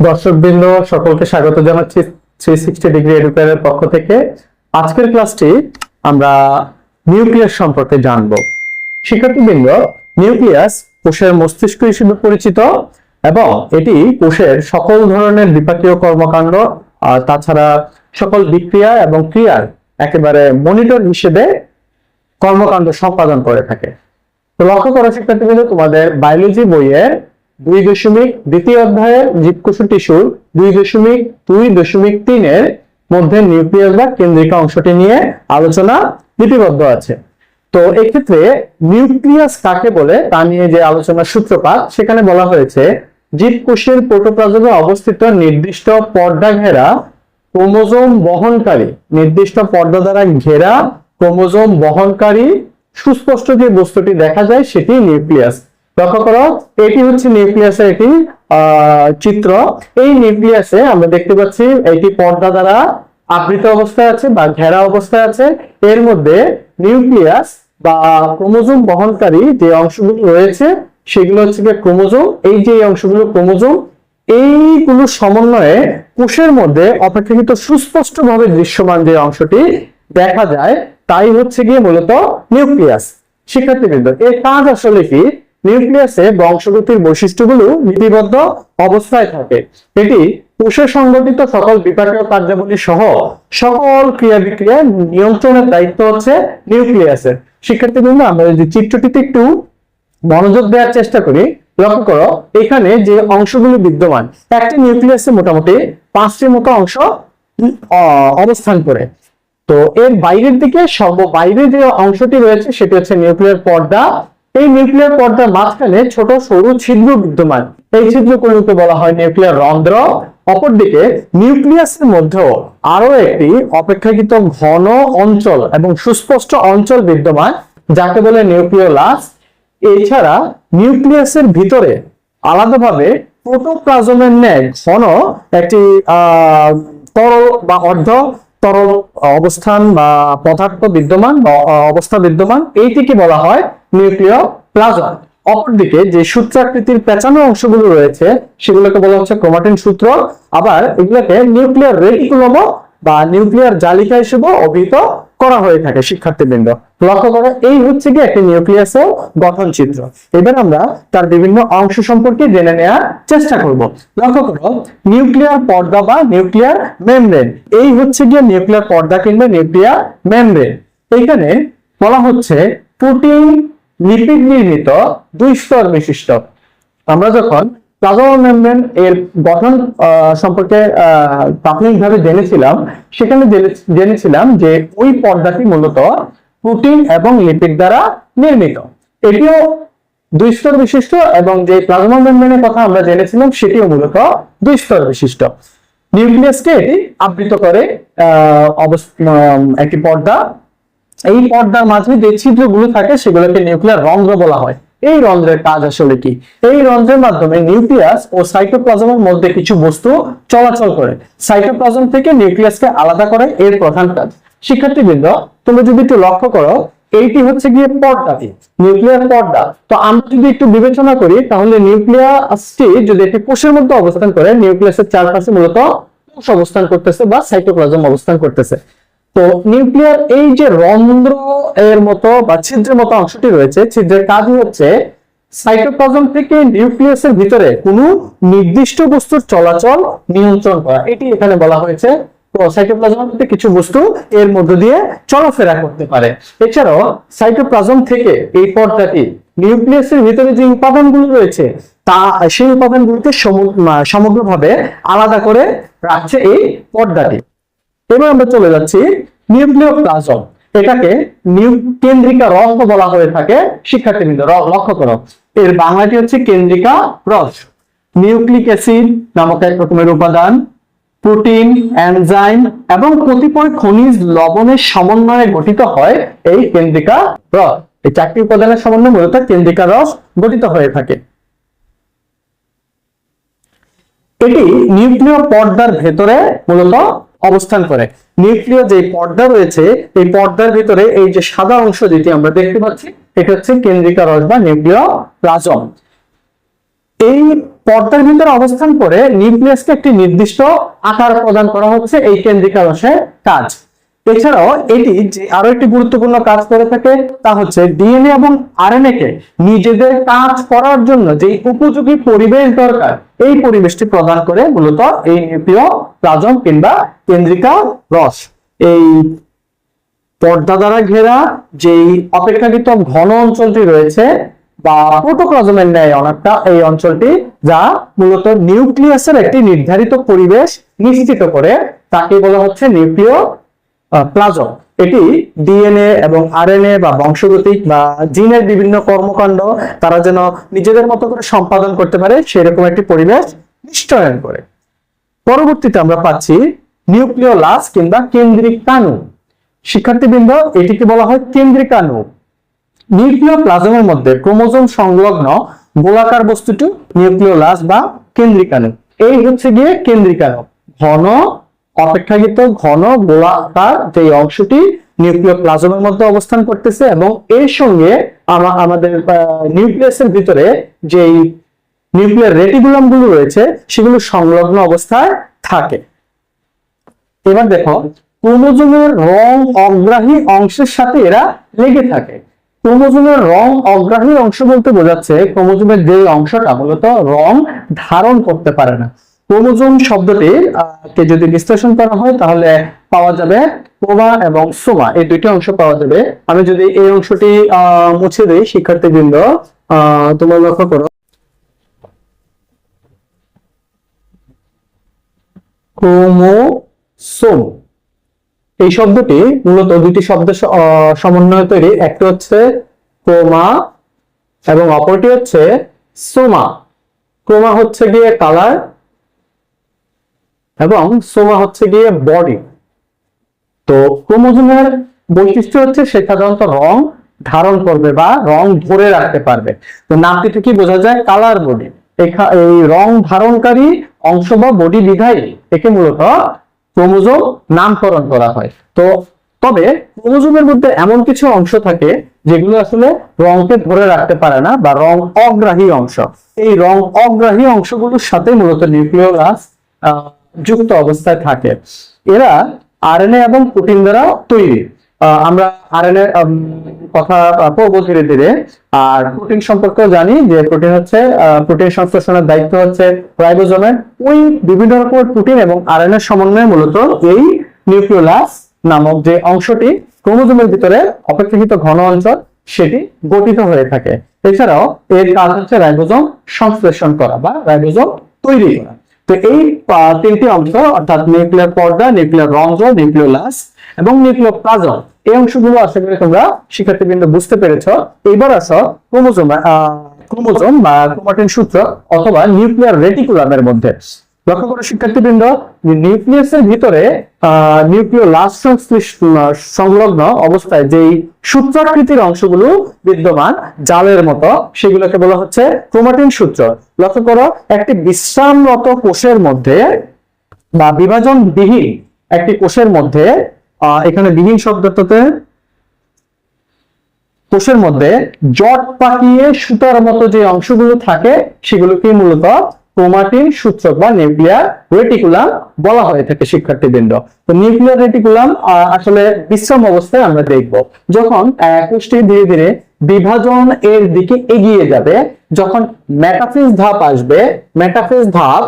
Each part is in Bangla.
দর্শকবৃন্দ, সকলকে স্বাগত জানাচ্ছি থ্রি সিক্সটি ডিগ্রি এডুকেয়ারের পক্ষ থেকে। আজকের ক্লাসটি আমরা নিউক্লিয়াস সম্পর্কে জানব। শিক্ষার্থীবৃন্দ নিউক্লিয়াস কোষের মস্তিষ্ক হিসেবে পরিচিত এবং এটি কোষের সকল ধরনের বিপাকীয় কর্মকাণ্ড আর তাছাড়া সকল বিক্রিয়া এবং ক্রিয়ার একেবারে মনিটর হিসেবে কর্মকাণ্ড সম্পাদন করে থাকে। তো লক্ষ্য করো শিক্ষার্থীবৃন্দ, তোমাদের বায়োলজি বইয়ের দুই দশমিক দ্বিতীয় অধ্যায়ের জীবকোষ টিস্যুর দুই দশমিক দুই দশমিক তিনের মধ্যে নিউক্লিয়াস বা কেন্দ্রিকা অংশটি নিয়ে আলোচনা লিপিবদ্ধ আছে। তো এক্ষেত্রে নিউক্লিয়াস কাকে বলে তা নিয়ে যে আলোচনার সূত্রপাত, সেখানে বলা হয়েছে জীবকোষের প্রোটোপ্লাজমে অবস্থিত নির্দিষ্ট পর্দা ঘেরা ক্রোমোজোম বহনকারী, নির্দিষ্ট পর্দা দ্বারা ঘেরা ক্রোমোজোম বহনকারী সুস্পষ্ট যে বস্তুটি দেখা যায় সেটি নিউক্লিয়াস। লক্ষ্য করো, এটি হচ্ছে নিউক্লিয়াসের একটি চিত্র। এই নিউক্লিয়াসে আমরা দেখতে পাচ্ছি এটি পর্দা দ্বারা আবৃত অবস্থায় আছে বা ঘেরা অবস্থায় আছে। এর মধ্যে নিউক্লিয়াস বা ক্রোমোজোম বহনকারী যে অংশগুলো রয়েছে, সেগুলো হচ্ছে গিয়ে ক্রোমোজোম। এই যে অংশগুলো ক্রোমোজোম, এইগুলো সমন্বয়ে কোষের মধ্যে অপেক্ষাকৃত সুস্পষ্টভাবে দৃশ্যমান যে অংশটি দেখা যায়, তাই হচ্ছে গিয়ে মূলত নিউক্লিয়াস। শিক্ষার্থীবৃন্দ, এর কাজ আসলে কি? নিউক্লিয়াসে বংশগতির বৈশিষ্ট্যগুলো লিপিবদ্ধ অবস্থায় থাকে। এটি কোষে সংগঠিত সকল বিপাকীয় কার্যাবলী সহ সকল ক্রিয়া বিক্রিয়া নিয়ন্ত্রণের দায়িত্ব হচ্ছে নিউক্লিয়াসের। শিক্ষার্থীবৃন্দ, আমরা যদি চিত্রটিতে একটু মনোযোগ দেওয়ার চেষ্টা করি, লক্ষ্য করো, এখানে যে অংশগুলো বিদ্যমান, একটি নিউক্লিয়াসে মোটামুটি পাঁচটির মতো অংশ অবস্থান করে। তো এর বাইরের দিকে সর্ব বাইরে যে অংশটি রয়েছে, সেটি হচ্ছে নিউক্লিয়ার পর্দা এই নিউক্লিয়ার পর্দার মাঝখানে ছোট সরু ছিদ্র বিদ্যমান। এই ছিদ্রগুলোকে বলা হয় নিউক্লিয়ার রন্ধ্র। অপরদিকে নিউক্লিয়াসের মধ্যেও আরও একটি অপেক্ষাকৃত ঘন অঞ্চল এবং সুস্পষ্ট অঞ্চল বিদ্যমান যাকে বলে নিউক্লিওলাস এছাড়া নিউক্লিয়াসের ভিতরে আলাদাভাবে প্রোটোপ্লাজমের ন্যায় ঘন একটি আহ, তরল বা অর্ধ তরল অবস্থান বা পদার্থ বিদ্যমান বা অবস্থা বিদ্যমান, এইটিকে বলা হয় নিউক্লিয় প্লাজম। অপরদিকে যে সূত্রাকৃতির পেঁচানো অংশগুলো রয়েছে, সেগুলোকে বলা হচ্ছে ক্রোমাটিন সূত্র। আবার এগুলোকে নিউক্লিয়ার রেটিকুলম বা নিউক্লিয়ার জালিকা হিসেবে অভিহিত করা হয়ে থাকে শিক্ষার্থীবৃন্দ। লক্ষ্য করো, এই হচ্ছে কি একটি নিউক্লিয়াসের গঠন চিত্র। এবার আমরা তার বিভিন্ন অংশ সম্পর্কে জেনে নেওয়ার চেষ্টা করব। লক্ষ্য করো, নিউক্লিয়ার পর্দা বা নিউক্লিয়ার মেমব্রেন। এই হচ্ছে গিয়ে নিউক্লিয়ার পর্দা কিংবা নিউক্লিয়ার মেমব্রেন। এইখানে বলা হচ্ছে প্রোটিন লিপিড নির্মিত দুই স্তর বিশিষ্ট। আমরা যখন প্লাজমা মেমব্রেন এর গঠন সম্পর্কে প্রাথমিকভাবে জেনেছিলাম। সেখানে জেনে- জেনেছিলাম যে ওই পর্দাটি মূলত প্রোটিন এবং লিপিড দ্বারা নির্মিত। এটিও দুই স্তর বিশিষ্ট এবং যে প্লাজমা মেমব্রেনের কথা আমরা জেনেছিলাম, সেটিও মূলত দুই স্তর বিশিষ্ট। নিউক্লিয়াসকে এটি আবৃত করে একটি পর্দা। এই পর্দার মাঝে যে ছিদ্রগুলো থাকে, সেগুলোকে নিউক্লিয়ার রন্ধ্র বলা হয়। এই রন্ধ্রের কাজ আসলে কি? এই রন্ধ্রের মাধ্যমে নিউক্লিয়াস ও সাইটোপ্লাজমের মধ্যে কিছু বস্তু চলাচল করে। সাইটোপ্লাজম থেকে নিউক্লিয়াসকে আলাদা করে এর প্রধান কাজ। শিক্ষার্থীবৃন্দ তোমরা যদি একটু লক্ষ্য করো, এইটি হচ্ছে গিয়ে পর্দাটি নিউক্লিয়ার পর্দা। তো আমরা যদি একটু বিবেচনা করি, তাহলে নিউক্লিয়াসটি যদি একটি কোষের মধ্যে অবস্থান করে, নিউক্লিয়াসের চারপাশে মূলত কোষ অবস্থান করতেছে বা সাইটোপ্লাজম অবস্থান করতেছে। তো নিউক্লিয়ার এই যে রন্ধ্র এর মতো বা ছিদ্রের মতো অংশটি রয়েছে। ছিদ্রের কাজ হচ্ছে সাইটোপ্লাজম থেকে নিউক্লিয়াসের ভিতরে কোনো নির্দিষ্ট বস্তুর চলাচল নিয়ন্ত্রণ করা। এটি এখানে বলা হয়েছে তো সাইটোপ্লাজমের মধ্যে কিছু বস্তু এর মধ্য দিয়ে চলাফেরা করতে পারে। এছাড়াও সাইটোপ্লাজম থেকে এই পর্দাটি নিউক্লিয়াসের ভিতরে যে উপাদানগুলো রয়েছে, তা সেই উপাদানগুলোকে সমগ্রভাবে আলাদা করে রাখছে এই পর্দাটি। এবার আমরা চলে যাচ্ছি নিউক্লিওপ্লাজম এটাকে নিউ কেন্দ্রিকা রস বলা হয়ে থাকে, শিক্ষার্থীবৃন্দ লক্ষ্য করো। এর বাংলাটি হচ্ছে কেন্দ্রিকা রস। নিউক্লিক অ্যাসিড নামক এক রকমের উপাদান, প্রোটিন, এনজাইম এবং কতিপয় খনিজ লবণের সমন্বয়ে গঠিত হয় এই কেন্দ্রিকা রস। এই চারটি উপাদানের সমন্বয়ে মূলত কেন্দ্রিকা রস গঠিত হয়ে থাকে। এটি নিউক্লিয় পর্দার ভেতরে মূলত অবস্থান করে। নিউক্লিয় যে পর্দা রয়েছে, এই পর্দার ভিতরে এই যে সাদা অংশ যেটি আমরা দেখতে পাচ্ছি, এটা হচ্ছে কেন্দ্রিকা রস বা নিউক্লিয় প্লাজম এই পর্দার ভিতরে অবস্থান করে নিউক্লিয়াসকে একটি নির্দিষ্ট আকার প্রদান করা হচ্ছে এই কেন্দ্রিকা রসের কাজ। এছাড়াও এটি যে আরও একটি গুরুত্বপূর্ণ কাজ করে থাকে তা হচ্ছে ডিএনএ এবং আরএনএ কে নিজেদের কাজ করার জন্য যে উপযোগী পরিবেশ দরকার, এই পরিবেশটি প্রদান করে মূলত এই নিউক্লিয় প্লাজম কিংবা কেন্দ্রিকা রস। এই পর্দা দ্বারা ঘেরা যেই অপেক্ষাকৃত ঘন অঞ্চলটি রয়েছে বা প্রোটোপ্লাজমের ন্যায় অনেকটা এই অঞ্চলটি, যা মূলত নিউক্লিয়াসের একটি নির্ধারিত পরিবেশ নিশ্চিত করে, তাকে বলা হচ্ছে নিউক্লিয় প্লাজম। এটি ডিএনএ এবং আরএনএ বা বংশগতিক বা জিনের বিভিন্ন কর্মকাণ্ড, তারা যেন নিজেদের মতো করে সম্পাদন করতে পারে, সেরকম একটি পরিবেশ নিশ্চয়ন করে। পরবর্তীতে আমরা পাচ্ছি নিউক্লিওলাস কিংবা কেন্দ্রিক কানু। শিক্ষার্থীবৃন্দ, এটিকে বলা হয় কেন্দ্রিকাণু নিউক্লিয় প্লাজমের মধ্যে ক্রোমোজোম সংলগ্ন গোলাকার বস্তুটি নিউক্লিওলাস বা কেন্দ্রিকাণু এই হচ্ছে গিয়ে কেন্দ্রিকাণু ঘন অপেক্ষাকৃত ঘন গোলাকার যে অংশটি নিউক্লিয় প্লাজমের মধ্যে অবস্থান করতেছে এবং এর সঙ্গে আমা- আমাদের নিউক্লিয়াসের ভিতরে যেই নিউক্লিয়ার রেটিকুলামগুলো রয়েছে সেগুলো সংলগ্ন অবস্থায় থাকে। এবার দেখো, ক্রোমোজোমের রং অগ্রাহী অংশের সাথে এরা লেগে থাকে। ক্রোমোজোমের রং অগ্রাহী অংশ বলতে বোঝাচ্ছে ক্রোমোজোমের যে অংশটা মূলত রং ধারণ করতে পারে না। ক্রোমোজোম শব্দটি আহ, কে যদি বিশ্লেষণ করা হয় তাহলে পাওয়া যাবে ক্রোমা এবং সোমা। এই দুইটি অংশ পাওয়া যাবে। আমি যদি এই অংশটি মুছে দিই শিক্ষার্থীবৃন্দ তোমরা লক্ষ্য করো। ক্রোমোসোম। এই শব্দটি মূলত দুটি শব্দ সমন্বয়ে তৈরি। একটি হচ্ছে ক্রোমা এবং অপরটি হচ্ছে সোমা। ক্রোমা হচ্ছে গিয়ে কালার এবং সোমা হচ্ছে গিয়ে বডি তো ক্রোমোজোমের বৈশিষ্ট্য হচ্ছে সে সাধারণত রং ধারণ করবে বা রং ধরে রাখতে পারবে। তো নামটি থেকে বোঝা যায় কালার বডি এই রং ধারণকারী অংশ বা বডি বিধায় একে মূলত ক্রোমোজোম নামকরণ করা হয়। তো তবে ক্রোমোজোমের মধ্যে এমন কিছু অংশ থাকে যেগুলো আসলে রংকে ধরে রাখতে পারে না বা রং অগ্রাহী অংশ। এই রং অগ্রাহী অংশগুলোর সাথে মূলত নিউক্লিওলাস যুক্ত অবস্থায় থাকে। এরা আরএনএ এবং প্রোটিন দ্বারা তৈরি। আমরা আরএনএ কথা পড়ব ধীরে ধীরে। আর প্রোটিন সম্পর্কেও জানি যে প্রোটিন হচ্ছে প্রোটিন সংশ্লেষণের দায়িত্ব হচ্ছে রাইবোজোমের ওই বিভিন্ন রকমের প্রোটিন এবং আরএনএ সমন্বয়ে মূলত এই নিউক্লিওলাস নামক যে অংশটি ক্রোমোজোমের ভিতরে অপেক্ষাকৃত ঘন অঞ্চল, সেটি গঠিত হয়ে থাকে। এছাড়াও এর কাজ হচ্ছে রাইবোজোম সংশ্লেষণ করা বা রাইবোজোম তৈরি করা। তো এই তিনটি অংশ, অর্থাৎ নিউক্লিয়ার পর্দা নিউক্লিয়ার রন্ধ্র নিউক্লিওলাস এবং নিউক্লিয়ার প্লাজম এই অংশগুলো আশা করি তোমরা শিক্ষার্থীবৃন্দ বুঝতে পেরেছ। এবার আসো ক্রোমোজোম ক্রোমোজোম বা ক্রোমাটিন সূত্র অথবা নিউক্লিয়ার রেটিকুলামের মধ্যে। লক্ষ্য করো, শিক্ষার্থীবৃন্দ, যে নিউক্লিয়াসের ভিতরে সংলগ্ন অবস্থায় যেই সূত্রাকৃতির অংশগুলো বিদ্যমান, জালের মতো, সেগুলোকে বলা হচ্ছে ক্রোমাটিন সূত্র। লক্ষ্য করো, একটি বিশ্রামরত কোষের মধ্যে বা বিভাজন বিহীন একটি কোষের মধ্যে এখানে বিহীন শব্দটাতে কোষের মধ্যে জট পাকিয়ে সুতার মতো যে অংশগুলো থাকে সেগুলোকে মূলত ক্রোমাটিন সূত্রক বা নিউক্লিয়ার রেটিকুলাম বলা হয়ে থাকে শিক্ষার্থীবৃন্দ। তো নিউক্লিয়ার রেটিকুলাম আসলে বিশ্রাম অবস্থায় আমরা দেখব। যখন কোষটি ধীরে ধীরে বিভাজন এর দিকে এগিয়ে যাবে, যখন মেটাফিজ ধাপ আসবে মেটাফিজ ধাপ,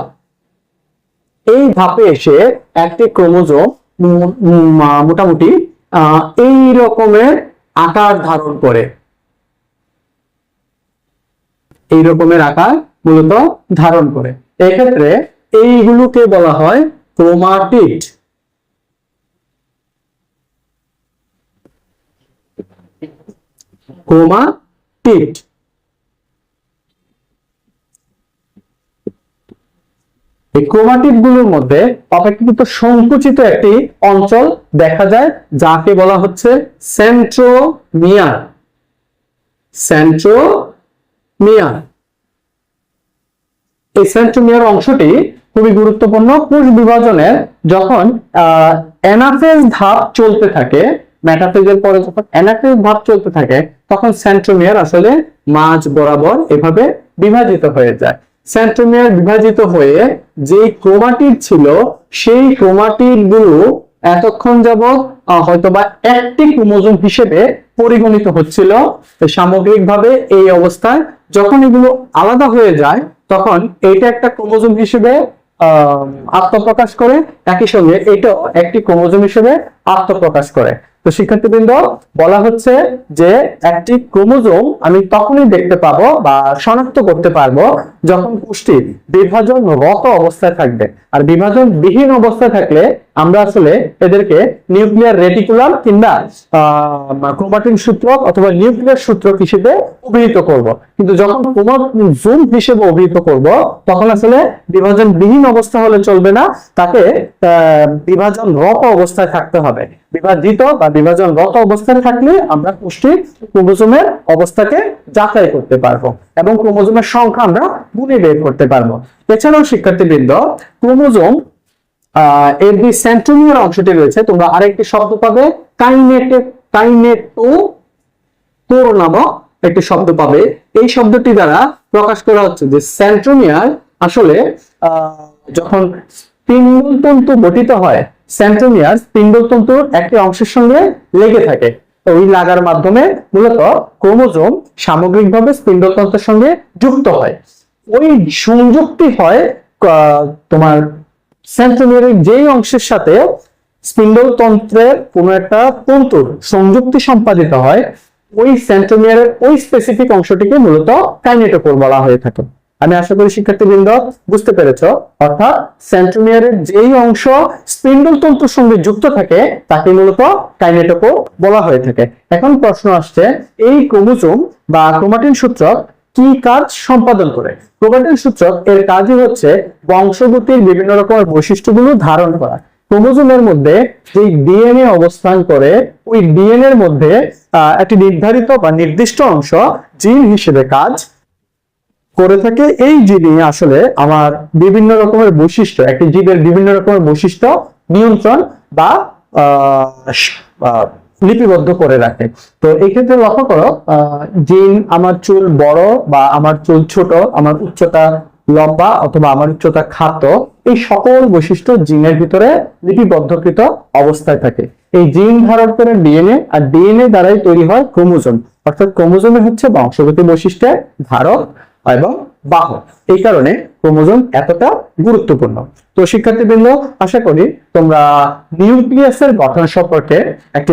এই ধাপে এসে একটি ক্রোমোজোম মোটামুটি এই রকমের আকার ধারণ করে। এই রকমের আকার মূলত ধারণ করে। এক্ষেত্রে এইগুলোকে বলা হয় ক্রোমাটিড। ক্রোমাটিড। এই ক্রোমাটিডগুলোর মধ্যে অপেক্ষাকৃত সংকুচিত একটি অঞ্চল দেখা যায়, যাকে বলা হচ্ছে সেন্ট্রোমিয়ার। সেন্ট্রোমিয়ার। এই সেন্ট্রোমিয়ার অংশটি খুবই গুরুত্বপূর্ণ। কোষ বিভাজনের যখন অ্যানাফেজ ধাপ চলতে থাকে, মেটাফেজের পরে যখন অ্যানাফেজ ধাপ চলতে থাকে, তখন সেন্ট্রোমিয়ার আসলে মাঝ বরাবর এভাবে বিভাজিত হয়ে যায়। সেন্ট্রোমিয়ার বিভাজিত হয়ে যে ক্রোমাটিড ছিল, সেই ক্রোমাটিডগুলো এতক্ষণ যাবৎ হয়তোবা একটি ক্রোমোজোম হিসেবে পরিগণিত হচ্ছিল। সামগ্রিকভাবে এই অবস্থায় যখন এগুলো আলাদা হয়ে যায় তখন এইটা একটা ক্রোমোজোম হিসেবে আত্মপ্রকাশ করে। একই সঙ্গে এটাও একটি ক্রোমোজোম হিসেবে আত্মপ্রকাশ করে। তো শিক্ষার্থীবৃন্দ, বলা হচ্ছে যে একটি ক্রোমোজোম আমি তখনই দেখতে পাবো বা শনাক্ত করতে পারব যখন কোষটি বিভাজন রত অবস্থায় থাকবে। আর বিভাজন বিহীন অবস্থায় থাকলে আমরা আসলে এদেরকে নিউক্লিয়ার রেটিকুলাম কিংবা ক্রোমাটিন সূত্রক অথবা নিউক্লিয়ার সূত্রক হিসেবে অভিহিত করব। কিন্তু যখন ক্রোমোজোম হিসেবে অভিহিত করব, তখন আসলে বিভাজন বিহীন অবস্থা হলে চলবে না, তাকে বিভাজন রত অবস্থায় থাকতে হবে। বিভাজিত বা বিভাজন রত অবস্থায় থাকলে আমরা পুষ্টি ক্রোমোজোমের অবস্থাকে যাচাই করতে পারব এবং ক্রোমোজোমের সংখ্যা আমরা গুণে বের করতে পারব। এছাড়াও শিক্ষার্থীবৃন্দ, ক্রোমোজোম এর যে সেন্ট্রোমিয়ার অংশটি রয়েছে, তোমরা আরেকটি শব্দ পাবে কাইনেটে কাইনেটো তোর নামক একটি শব্দ পাবে। এই শব্দটি দ্বারা প্রকাশ করা হচ্ছে যে সেন্ট্রোমিয়ার আসলে যখন স্পিন্ডলতন্তু গঠিত হয় সেন্ট্রোমিয়ার স্পিন্ডলতন্তুর একটি অংশের সঙ্গে লেগে থাকে। ওই লাগার মাধ্যমে মূলত ক্রোমোজোম সামগ্রিকভাবে স্পিন্ডলতন্ত্রের সঙ্গে যুক্ত হয়। ওই সংযুক্তি হয় তোমার সেন্ট্রোমিয়ারের যেই অংশের সাথে স্পিন্ডল তন্ত্রের কোন একটা তন্তুর সংযুক্তি সম্পাদিত হয়, ওই সেন্ট্রোমিয়ারের ওই স্পেসিফিক অংশটিকে মূলত কাইনেটোকোর বলা হয়ে থাকে। আমি আশা করি শিক্ষার্থীবৃন্দ বুঝতে পেরেছ। অর্থাৎ সেন্ট্রোমিয়ারের যেই অংশ স্পিন্ডল তন্তুর সঙ্গে যুক্ত থাকে তাকে মূলত কাইনেটোকোর বলা হয়ে থাকে। এখন প্রশ্ন আসছে, এই ক্রোমোজোম বা ক্রোমাটিন সূত্রক কি কাজ সম্পাদন করে? ক্রোমাটিন সূচক এর কাজই হচ্ছে বংশগতির বিভিন্ন রকমের বৈশিষ্ট্যগুলো ধারণ করা। ক্রোমোজোমের মধ্যে যে ডিএনএ অবস্থান করে, ওই ডিএনএ এর মধ্যে একটি নির্ধারিত বা নির্দিষ্ট অংশ জিন হিসেবে কাজ করে থাকে। এই জিনই আসলে আমার বিভিন্ন রকমের বৈশিষ্ট্য, একটি জীবের বিভিন্ন রকমের বৈশিষ্ট্য নিয়ন্ত্রণ বা লিপিবদ্ধ করে রাখে। তো এই ক্ষেত্রে লক্ষ্য করো জিন আমার চুল বড় বা আমার চুল ছোট, আমার উচ্চতা লম্বা অথবা আমার উচ্চতা খাত এই সকল বৈশিষ্ট্য জিনের ভিতরে লিপিবদ্ধকৃত অবস্থায় থাকে। এই জিন ধারণ করে ডিএনএ, আর ডিএনএ দ্বারাই তৈরি হয় ক্রোমোজোম। অর্থাৎ ক্রোমোজোমে হচ্ছে বংশগতি বৈশিষ্ট্যের ধারক। এবং বাহক। এই কারণে ক্রোমোজোম এতটা গুরুত্বপূর্ণ। তো শিক্ষার্থীবৃন্দ, আশা করি তোমরা নিউক্লিয়াসের গঠন সম্পর্কে একটি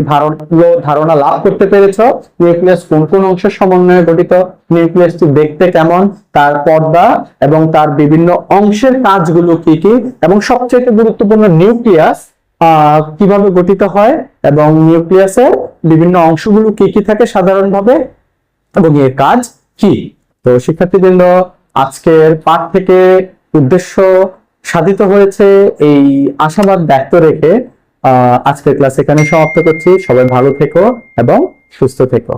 ধারণা লাভ করতে পেরেছ। নিউক্লিয়াস কোন কোন অংশের সমন্বয়ে গঠিত? নিউক্লিয়াসটি দেখতে কেমন? তার পর্দা এবং তার বিভিন্ন অংশের কাজগুলো কি কি? এবং সবচেয়ে গুরুত্বপূর্ণ নিউক্লিয়াস কীভাবে গঠিত হয়? এবং নিউক্লিয়াসের বিভিন্ন অংশগুলো কি কি থাকে সাধারণভাবে? এবং এর কাজ কি? তো শিক্ষার্থীবৃন্দ আজকের পাঠ থেকে উদ্দেশ্য সাধিত হয়েছে এই আশাবাদ ব্যক্ত রেখে আজকের ক্লাস এখানে সমাপ্ত করছি। সবাই ভালো থেকো এবং সুস্থ থেকো।